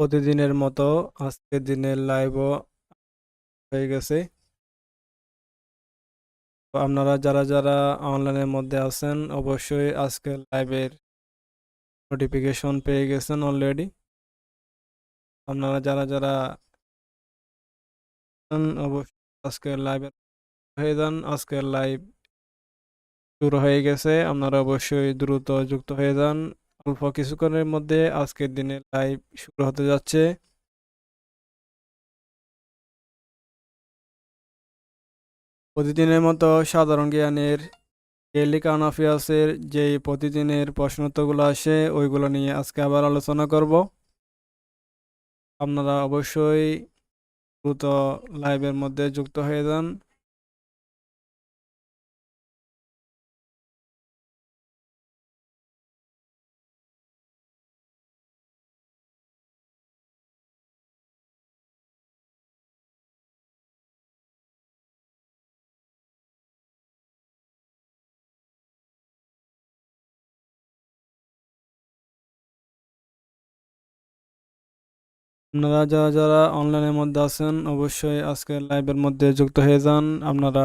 প্রতিদিনের মতো আজকের দিনের লাইভও হয়ে গেছে। আপনারা যারা যারা অনলাইনের মধ্যে আছেন, অবশ্যই আজকের লাইভের নোটিফিকেশন পেয়ে গেছেন অলরেডি আপনারা যারা যারা অবশ্যই আজকের লাইভে হয়ে যান। আজকের লাইভ শুরু হয়ে গেছে। আপনারা অবশ্যই দ্রুত যুক্ত হয়ে যান। অল্প কিছুক্ষণের মধ্যে আজকের দিনে লাইভ শুরু হতে যাচ্ছে। প্রতিদিনের মতো সাধারণ জ্ঞানের ডেইলি কারণ অ্যাফেয়ার্সের যেই প্রতিদিনের প্রশ্নোত্তরগুলো আসে, ওইগুলো নিয়ে আজকে আবার আলোচনা করব। আপনারা অবশ্যই দ্রুত লাইভের মধ্যে যুক্ত হয়ে যান। আপনারা যারা যারা অনলাইনের মধ্যে আছেন অবশ্যই আজকে লাইভের মধ্যে যুক্ত হয়ে যান। আপনারা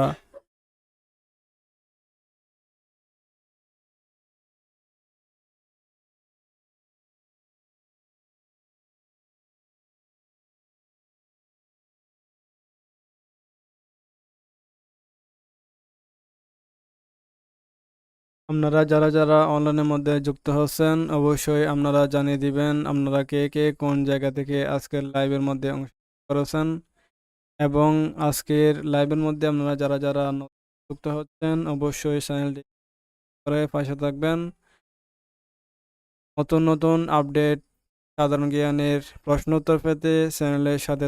আপনারা যারা যারা অনলাইনের মধ্যে যুক্ত হচ্ছেন, অবশ্যই আপনারা জানিয়ে দিবেন আপনারা কে কে কোন জায়গা থেকে আজকের লাইভের মধ্যে অংশ করেছেন এবং আজকের লাইভের মধ্যে আপনারা যারা যারা যুক্ত হচ্ছেন, অবশ্যই চ্যানেলটি করে পাশে থাকবেন। নতুন নতুন আপডেট, সাধারণ জ্ঞানের প্রশ্নোত্তর পেতে চ্যানেলের সাথে